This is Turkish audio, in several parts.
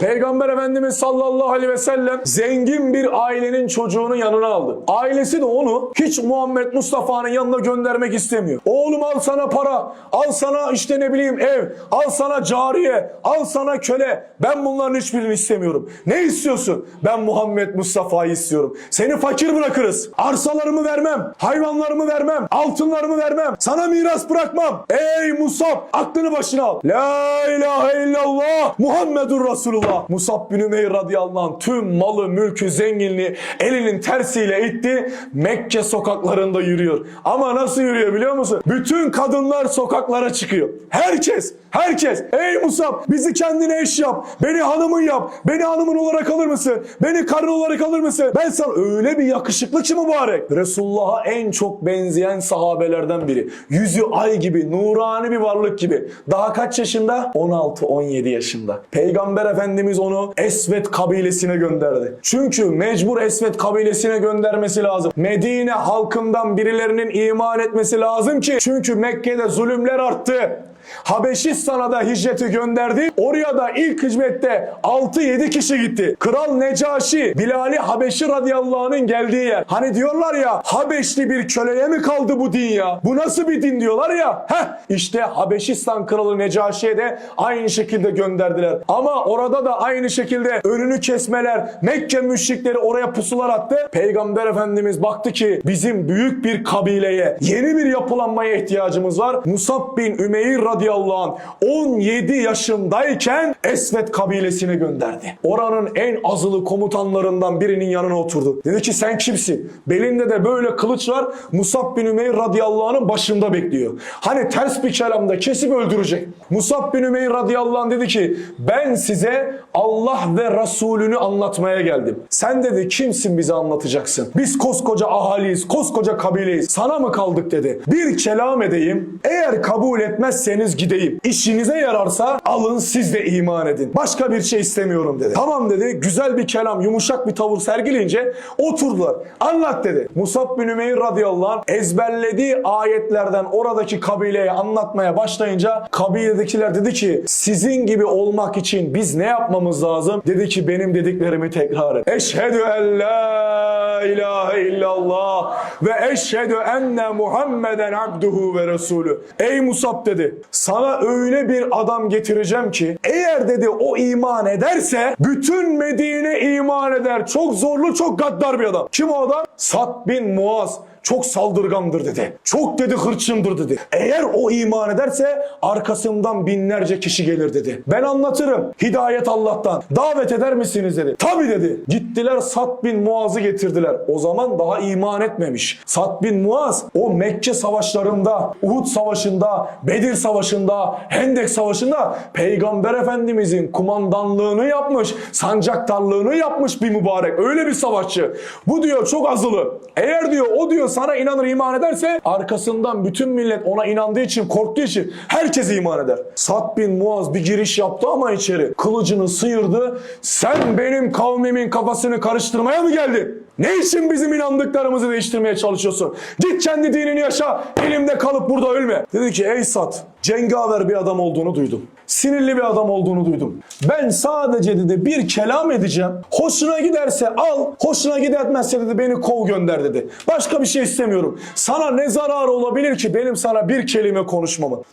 Peygamber Efendimiz sallallahu aleyhi ve sellem zengin bir ailenin çocuğunu yanına aldı. Ailesi de onu hiç Muhammed Mustafa'nın yanına göndermek istemiyor. Oğlum al sana para, al sana işte ne bileyim ev, al sana cariye, al sana köle. Ben bunların hiçbirini istemiyorum. Ne istiyorsun? Ben Muhammed Mustafa'yı istiyorum. Seni fakir bırakırız. Arsalarımı vermem, hayvanlarımı vermem, altınlarımı vermem. Sana miras bırakmam. Ey Musab aklını başına al. La ilahe illallah Muhammedur Resulullah. Musab bin Ümeyr radıyallahu anh tüm malı, mülkü, zenginliği elinin tersiyle itti. Mekke sokaklarında yürüyor. Ama nasıl yürüyor biliyor musun? Bütün kadınlar sokaklara çıkıyor. Herkes, herkes. Ey Musab bizi kendine eş yap. Beni hanımın yap. Beni hanımın olarak alır mısın? Beni karın olarak alır mısın? Ben sana öyle bir yakışıklı ki mübarek. Resulullah'a en çok benzeyen sahabelerden biri. Yüzü ay gibi, nurani bir varlık gibi. Daha kaç yaşında? 16-17 yaşında. Peygamber Efendimiz onu Esvet kabilesine gönderdi. Çünkü mecbur Esvet kabilesine göndermesi lazım. Medine halkından birilerinin iman etmesi lazım ki çünkü Mekke'de zulümler arttı. Habeşistan'a da hicreti gönderdi. Oraya da ilk hicrette 6-7 kişi gitti. Kral Necaşi, Bilali Habeşi radıyallahu anh'ın geldiği yer. Hani diyorlar ya Habeşli bir köleye mi kaldı bu din ya? Bu nasıl bir din diyorlar ya. Heh işte Habeşistan kralı Necaşi'ye de aynı şekilde gönderdiler. Ama orada da aynı şekilde önünü kesmeler, Mekke müşrikleri oraya pusular attı. Peygamber Efendimiz baktı ki bizim büyük bir kabileye, yeni bir yapılanmaya ihtiyacımız var. Musab bin Ümeyr radıyallahu anh 17 yaşındayken Esvet kabilesine gönderdi. Oranın en azılı komutanlarından birinin yanına oturdu. Dedi ki sen kimsin? Belinde de böyle kılıç var. Musab bin Ümeyr radıyallahu anh'ın başında bekliyor. Hani ters bir kelamda kesip öldürecek. Musab bin Ümeyr radıyallahu anh dedi ki ben size Allah ve Resulünü anlatmaya geldim. Sen dedi kimsin bize anlatacaksın? Biz koskoca ahaliyiz, koskoca kabileyiz. Sana mı kaldık dedi. Bir kelam edeyim. Eğer kabul etmezseniz gideyim. İşinize yararsa alın siz de iman edin. Başka bir şey istemiyorum dedi. Tamam dedi. Güzel bir kelam, yumuşak bir tavır sergileyince oturdular. Anlat dedi. Musab bin Ümeyr radıyallahu anh ezberlediği ayetlerden oradaki kabileye anlatmaya başlayınca kabiledekiler dedi ki sizin gibi olmak için biz ne yapmamız lazım? Dedi ki benim dediklerimi tekrar et. Eşhedü en la ilahe illallah ve eşhedü enne Muhammeden abduhu ve resulü. Ey Musab dedi sana öyle bir adam getireceğim ki eğer dedi o iman ederse bütün Medine iman eder. Çok zorlu çok gaddar bir adam. Kim o adam? Sat bin Muaz çok saldırgandır dedi. Çok dedi hırçındır dedi. Eğer o iman ederse arkasından binlerce kişi gelir dedi. Ben anlatırım. Hidayet Allah'tan. Davet eder misiniz dedi. Tabi dedi. Gittiler Sat bin Muaz'ı getirdiler. O zaman daha iman etmemiş. Sat bin Muaz o Mekke savaşlarında, Uhud savaşında, Bedir savaşında, Hendek savaşında Peygamber Efendimizin kumandanlığını yapmış, sancaktarlığını yapmış bir mübarek. Öyle bir savaşçı. Bu diyor çok azılı. Eğer diyor o diyor sana inanır iman ederse arkasından bütün millet ona inandığı için korktuğu için herkes iman eder. Sad bin Muaz bir giriş yaptı ama içeri kılıcını sıyırdı. Sen benim kavmimin kafasını karıştırmaya mı geldin? Ne için bizim inandıklarımızı değiştirmeye çalışıyorsun? Git kendi dinini yaşa. Elimde kalıp burada ölme. Dedi ki ey Sad cengaver bir adam olduğunu duydum. Sinirli bir adam olduğunu duydum. Ben sadece dedi bir kelam edeceğim. Hoşuna giderse al, hoşuna gitmezse dedi beni kov gönder dedi. Başka bir şey istemiyorum. Sana ne zararı olabilir ki benim sana bir kelime konuşmamın?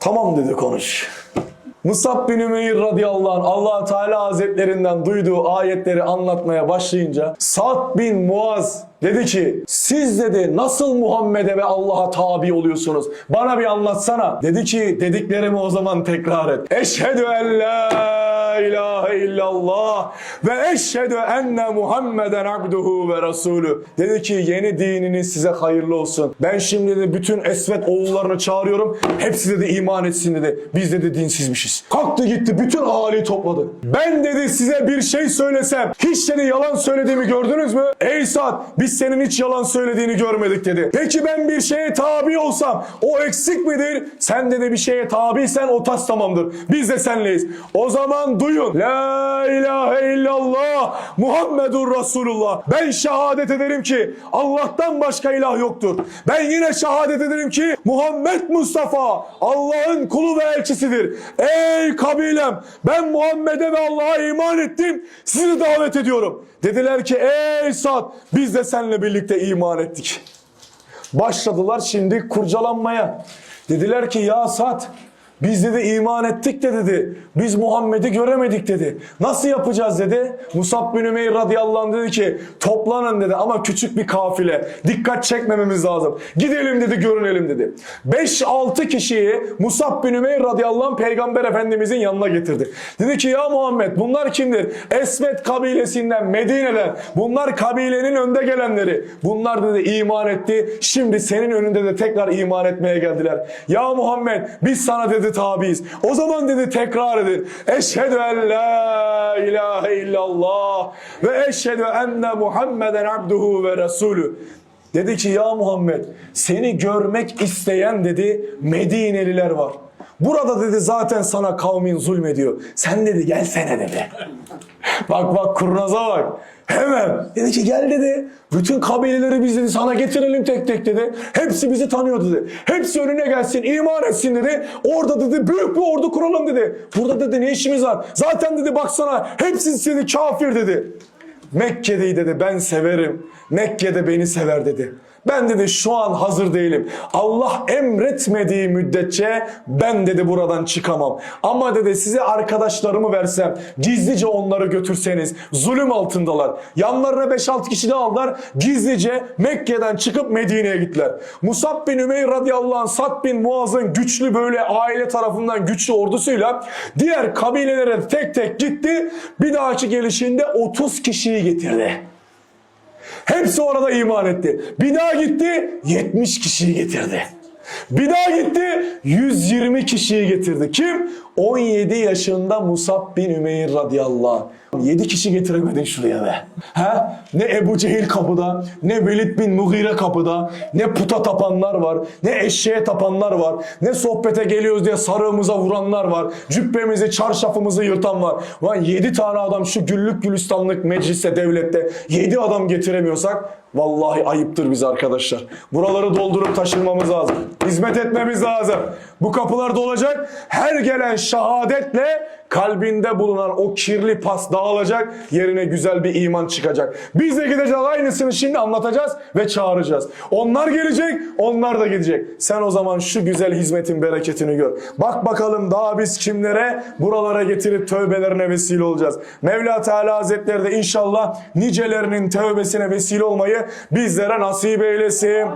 Tamam dedi konuş. Musab bin Ümeyr radıyallahu anh allah Teala hazretlerinden duyduğu ayetleri anlatmaya başlayınca Sa'd bin Muaz dedi ki siz dedi nasıl Muhammed'e ve Allah'a tabi oluyorsunuz? Bana bir anlatsana. Dedi ki dediklerimi o zaman tekrar et. Eşhedü en la illallah ve eşhedü enne Muhammeden abduhu ve resulü. Dedi ki yeni dininiz size hayırlı olsun. Ben şimdi de bütün Esvet oğullarını çağırıyorum. Hepsi dedi iman etsin dedi. Biz dedi dinsizmişiz. Kalktı gitti bütün ahaliyi topladı. Ben dedi size bir şey söylesem hiç dedi yalan söylediğimi gördünüz mü? Ey Sa'd biz senin hiç yalan söylediğini görmedik dedi. Peki ben bir şeye tabi olsam o eksik midir? Sen dedi bir şeye tabiysen o tas tamamdır. Biz de senleyiz. O zaman duyun. La ilahe illallah Muhammedur Resulullah. Ben şehadet ederim ki Allah'tan başka ilah yoktur. Ben yine şehadet ederim ki Muhammed Mustafa Allah'ın kulu ve elçisidir. Ey kabilem ben Muhammed'e ve Allah'a iman ettim. Sizi davet ediyorum. Dediler ki ey Sad biz de seninle birlikte iman ettik. Başladılar şimdi kurcalanmaya. Dediler ki ya Sad biz dedi iman ettik de dedi. Biz Muhammed'i göremedik dedi. Nasıl yapacağız dedi. Musab bin Ümeyr radıyallahu anh dedi ki toplanın dedi ama küçük bir kafile. Dikkat çekmememiz lazım. Gidelim dedi görünelim dedi. 5-6 kişiyi Musab bin Ümeyr radıyallahu anh peygamber efendimizin yanına getirdi. Dedi ki ya Muhammed bunlar kimdir? Esmet kabilesinden Medine'den. Bunlar kabilenin önde gelenleri. Bunlar dedi iman etti. Şimdi senin önünde de tekrar iman etmeye geldiler. Ya Muhammed biz sana dedi tabiiz. O zaman dedi tekrar edin. Eşhedü en la ilahe illallah ve eşhedü enne Muhammeden abduhu ve resulü. Dedi ki ya Muhammed seni görmek isteyen dedi Medineliler var. Burada dedi zaten sana kavmin zulmediyor. Sen dedi gelsene dedi. bak bak kurnaza bak. Hemen dedi ki gel dedi. Bütün kabileleri biz dedi sana getirelim tek tek dedi. Hepsi bizi tanıyor dedi. Hepsi önüne gelsin iman etsin dedi. Orada dedi büyük bir ordu kuralım dedi. Burada dedi ne işimiz var? Zaten dedi baksana hepsi seni kafir dedi. Mekke'deyi dedi ben severim. Mekke'de beni sever dedi. Ben dedi şu an hazır değilim. Allah emretmediği müddetçe ben dedi buradan çıkamam. Ama dedi size arkadaşlarımı versem, gizlice onları götürseniz zulüm altındalar. Yanlarına 5-6 kişi de aldılar. Gizlice Mekke'den çıkıp Medine'ye gittiler. Musab bin Ümeyr radıyallahu anh, Sad bin Muaz'ın güçlü böyle aile tarafından güçlü ordusuyla diğer kabilelere tek tek gitti. Bir dahaki gelişinde 30 kişiyi getirdi. Hepsi orada iman etti. Bir daha gitti 70 kişiyi getirdi. Bir daha gitti 120 kişiyi getirdi. Kim? 17 yaşında Musab bin Ümeyr radıyallahu anh. 7 kişi getiremedin şuraya be. Ha? Ne Ebu Cehil kapıda, ne Velid bin Mughire kapıda, ne puta tapanlar var, ne eşeğe tapanlar var, ne sohbete geliyoruz diye sarığımıza vuranlar var, cübbemizi, çarşafımızı yırtan var. Lan 7 tane adam şu güllük gülistanlık mecliste, devlette 7 adam getiremiyorsak Vallahi ayıptır biz arkadaşlar. Buraları doldurup taşınmamız lazım. Hizmet etmemiz lazım. Bu kapılar dolacak. Her gelen şehadetle kalbinde bulunan o kirli pas dağılacak. Yerine güzel bir iman çıkacak. Biz de gideceğiz aynısını şimdi anlatacağız ve çağıracağız. Onlar gelecek, onlar da gidecek. Sen o zaman şu güzel hizmetin bereketini gör. Bak bakalım daha biz kimlere buralara getirip tövbelerine vesile olacağız. Mevla Teala Hazretleri de inşallah nicelerinin tövbesine vesile olmayı bizlere nasip eylesin.